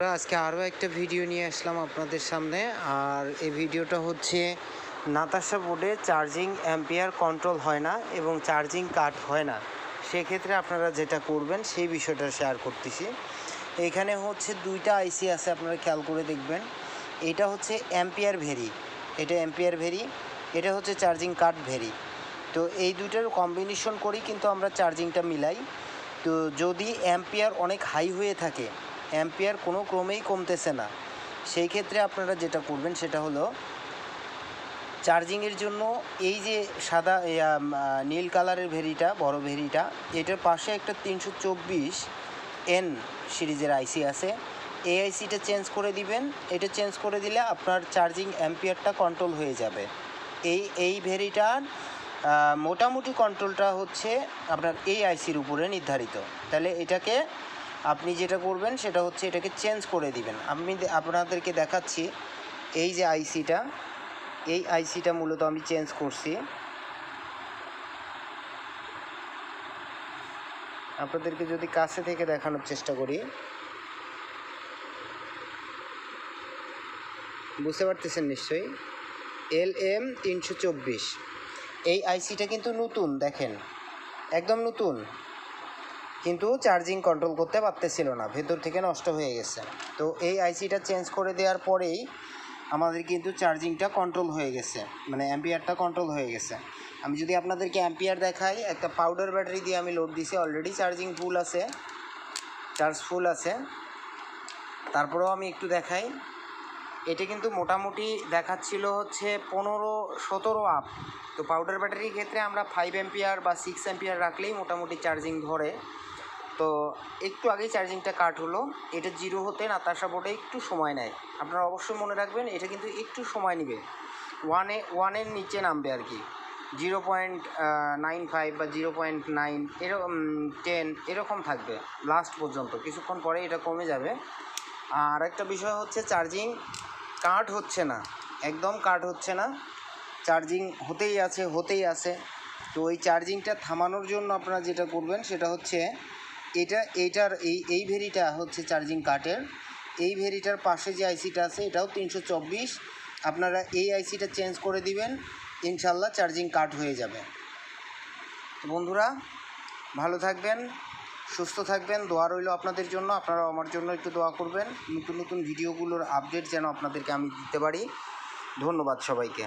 আজকে আরও একটা ভিডিও নিয়ে আসলাম আপনাদের সামনে। আর এই ভিডিওটা হচ্ছে, নাতাশা বোর্ডে চার্জিং অ্যাম্পিয়ার কন্ট্রোল হয় না এবং চার্জিং কাট হয় না। সেক্ষেত্রে আপনারা যেটা করবেন, সেই বিষয়টা শেয়ার করতেছি। এখানে হচ্ছে দুইটা আইসি আছে, আপনারা খেয়াল করে দেখবেন। এটা হচ্ছে অ্যাম্পিয়ার ভেরি। এটা অ্যাম্পিয়ার ভেরি, এটা হচ্ছে চার্জিং কাট ভেরি। তো এই দুইটার কম্বিনেশন করেই কিন্তু আমরা চার্জিংটা মিলাই। তো যদি অ্যাম্পিয়ার অনেক হাই হয়ে থাকে অ্যাম্পিয়ার কোনো ক্রমেই কমতেছে না। সেই ক্ষেত্রে আপনারা যেটা করবেন সেটা হলো চার্জিংয়ের জন্য এই যে সাদা নীল কালারের ভেরিটা, বড় ভেরিটা, এটার পাশে একটা তিনশো চব্বিশ এন সিরিজের আইসি আছে। এই আইসিটা চেঞ্জ করে দিবেন। এটা চেঞ্জ করে দিলে আপনার চার্জিং অ্যাম্পিয়ারটা কন্ট্রোল হয়ে যাবে। এই এই ভেরিটার মোটামুটি কন্ট্রোলটা হচ্ছে আপনার এই আইসির উপরে নির্ধারিত। তাহলে এটাকে আপনি যেটা করবেন সেটা হচ্ছে এটাকে চেঞ্জ করে দিবেন। আমি আপনাদেরকে দেখাচ্ছি এই যে আইসিটা। এই আইসিটা মূলত আমি চেঞ্জ করছি। আপনাদেরকে যদি কাছে থেকে দেখানোর চেষ্টা করি। বুঝতে পারতেছেন নিশ্চয়ই? এল এম তিনশো চব্বিশ। এই আইসিটা কিন্তু নতুন, দেখেন। একদম নতুন। কিন্তু চার্জিং কন্ট্রোল করতে পারতেছিল না, ভেতর থেকে নষ্ট হয়ে গেছে। তো এই আইসিটা চেঞ্জ করে দেওয়ার পরেই আমাদের কিন্তু চার্জিংটা কন্ট্রোল হয়ে গেছে মানে অ্যাম্পিয়ারটা কন্ট্রোল হয়ে গেছে। আমি যদি আপনাদেরকে অ্যাম্পিয়ার দেখাই, একটা পাউডার ব্যাটারি দিয়ে আমি লোড দিছি অলরেডি চার্জিং ফুল আছে চার্জ ফুল আছে। তারপরেও আমি একটু দেখাই। এটা কিন্তু মোটামুটি দেখাচ্ছিল হচ্ছে পনেরো, সতেরো আপ তো পাউডার ব্যাটারির ক্ষেত্রে আমরা ফাইভ অ্যাম্পিয়ার বা সিক্স অ্যাম্পিয়ার রাখলেই মোটামুটি চার্জিং ধরে। তো একটু আগেই চার্জিংটা কাট হলো। এটা জিরো হতে নাতাশা বোর্ডে একটু সময় নেয়। আপনারা অবশ্যই মনে রাখবেন, এটা কিন্তু একটু সময় নেবে। ওয়ানে ওয়ানের নিচে নামবে আর কি। জিরো পয়েন্ট নাইন ফাইভ বা জিরো পয়েন্ট নাইন এরকম টেন এরকম থাকবে লাস্ট পর্যন্ত। কিছুক্ষণ পরে এটা কমে যাবে। আর একটা বিষয় হচ্ছে চার্জিং কাট হচ্ছে না, একদম কাট হচ্ছে না। চার্জিং হতেই আছে হতেই আছে। তো ওই চার্জিংটা থামানোর জন্য আপনারা যেটা করবেন সেটা হচ্ছে এটা, এইটার এই এই ভেরিটা হচ্ছে চার্জিং কাটের। এই ভেরিটার পাশে যে আইসিটা আছে এটাও তিনশো চব্বিশ। আপনারা এই আইসিটা চেঞ্জ করে দিবেন, ইনশাল্লাহ চার্জিং কাট হয়ে যাবে। তো বন্ধুরা, ভালো থাকবেন। সুস্থ থাকবেন, দোয়া রইল আপনাদের জন্য আপনারা আমার জন্য একটু দোয়া করবেন। নতুন নতুন ভিডিওগুলোর আপডেট যেন আপনাদেরকে আমি দিতে পারি। ধন্যবাদ সবাইকে।